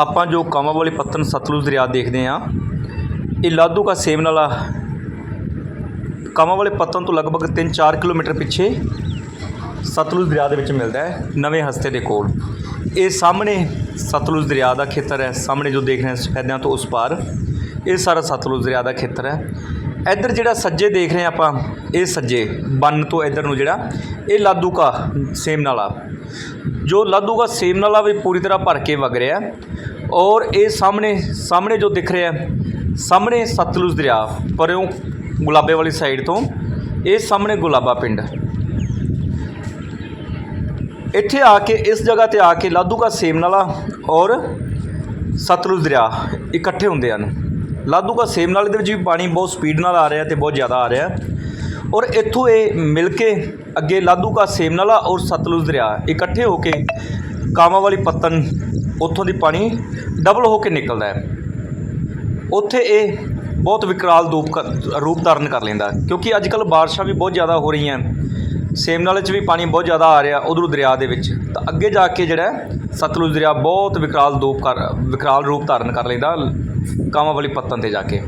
ਆਪਾਂ ਜੋ ਕਾਮਾਂ ਵਾਲੇ ਪੱਤਨ ਸਤਲੁਜ ਦਰਿਆ ਦੇਖਦੇ ਆ ਇਹ ਲਾਧੂ ਕਾ ਸੇਮ ਨਾਲਾ ਕਾਮਾਂ ਵਾਲੇ ਪੱਤਨ ਤੋਂ ਲਗਭਗ 3-4 ਕਿਲੋਮੀਟਰ ਪਿੱਛੇ ਸਤਲੁਜ ਦਰਿਆ ਦੇ ਵਿੱਚ ਮਿਲਦਾ ਹੈ, ਨਵੇਂ ਹਸਤੇ ਦੇ ਕੋਲ। ਇਹ ਸਾਹਮਣੇ ਸਤਲੁਜ ਦਰਿਆ ਦਾ ਖੇਤਰ ਹੈ, ਸਾਹਮਣੇ ਜੋ ਦੇਖ ਰਹੇ ਸਫੈਦਿਆਂ ਤੋਂ ਉਸ ਪਾਰ, ਇਹ ਸਾਰਾ ਸਤਲੁਜ ਦਰਿਆ ਦਾ ਖੇਤਰ ਹੈ। ਇੱਧਰ ਜਿਹੜਾ ਸੱਜੇ ਦੇਖ ਰਹੇ ਹਾਂ ਆਪਾਂ, ਇਹ ਸੱਜੇ, ਬੰਨ ਤੋਂ ਇੱਧਰ ਨੂੰ ਜਿਹੜਾ, ਇਹ ਲਾਧੂ ਕਾ ਸੇਮ ਨਾਲਾ ਜੋ ਲਾਧੂ ਕਾ ਸੇਮ ਨਾਲਾ ਵੀ ਪੂਰੀ ਤਰ੍ਹਾਂ ਭਰ ਕੇ ਵਗ ਰਿਹਾ ਔਰ ਇਹ ਸਾਹਮਣੇ ਸਾਹਮਣੇ ਜੋ ਦਿਖ ਰਿਹਾ ਸਾਹਮਣੇ ਸਤਲੁਜ ਦਰਿਆ ਪਰਿਓਂ ਗੁਲਾਬੇ ਵਾਲੀ ਸਾਈਡ ਤੋਂ, ਇਹ ਸਾਹਮਣੇ ਗੁਲਾਬਾ ਪਿੰਡ। ਇੱਥੇ ਆ ਕੇ, ਇਸ ਜਗ੍ਹਾ ਤੇ ਆ ਕੇ ਲਾਧੂ ਕਾ ਸੇਮ ਨਾਲਾ ਔਰ ਸਤਲੁਜ ਦਰਿਆ ਇਕੱਠੇ ਹੁੰਦੇ ਹਨ। ਲਾਧੂ ਕਾ ਸੇਮ ਨਾਲੇ ਦੇ ਵਿੱਚ ਵੀ ਪਾਣੀ ਬਹੁਤ ਸਪੀਡ ਨਾਲ ਆ ਰਿਹਾ ਤੇ ਬਹੁਤ ਜ਼ਿਆਦਾ ਆ ਰਿਹਾ। ਔਰ ਇੱਥੋਂ ਇਹ ਮਿਲ ਕੇ ਅੱਗੇ ਲਾਧੂ ਕਾ ਸੇਮ ਨਾਲਾ ਔਰ ਸਤਲੁਜ ਦਰਿਆ ਇਕੱਠੇ ਹੋ ਕੇ ਕਾਮਾਂ ਵਾਲੀ ਪੱਤਨ ਉੱਥੋਂ ਦੀ ਪਾਣੀ ਡਬਲ ਹੋ ਕੇ ਨਿਕਲਦਾ ਹੈ। ਉੱਥੇ ਇਹ ਬਹੁਤ ਵਿਕਰਾਲ ਰੂਪ ਰੂਪ ਧਾਰਨ ਕਰ ਲੈਂਦਾ ਕਿਉਂਕਿ ਅੱਜ ਕੱਲ੍ਹ ਬਾਰਿਸ਼ਾਂ ਵੀ ਬਹੁਤ ਜ਼ਿਆਦਾ ਹੋ ਰਹੀਆਂ ਸੇਮ ਨਾਲੇ 'ਚ ਵੀ ਪਾਣੀ ਬਹੁਤ ਜ਼ਿਆਦਾ ਆ ਰਿਹਾ ਉਧਰੋਂ ਦਰਿਆ ਦੇ ਵਿੱਚ। ਤਾਂ ਅੱਗੇ ਜਾ ਕੇ ਜਿਹੜਾ ਸਤਲੁਜ ਦਰਿਆ ਬਹੁਤ ਵਿਕਰਾਲ ਰੂਪ ਕਰ ਵਿਕਰਾਲ ਰੂਪ ਧਾਰਨ ਕਰ ਲੈਂਦਾ ਕਾਮਾਂ ਵਾਲੀ ਪੱਤਨ ਤੇ ਜਾ ਕੇ।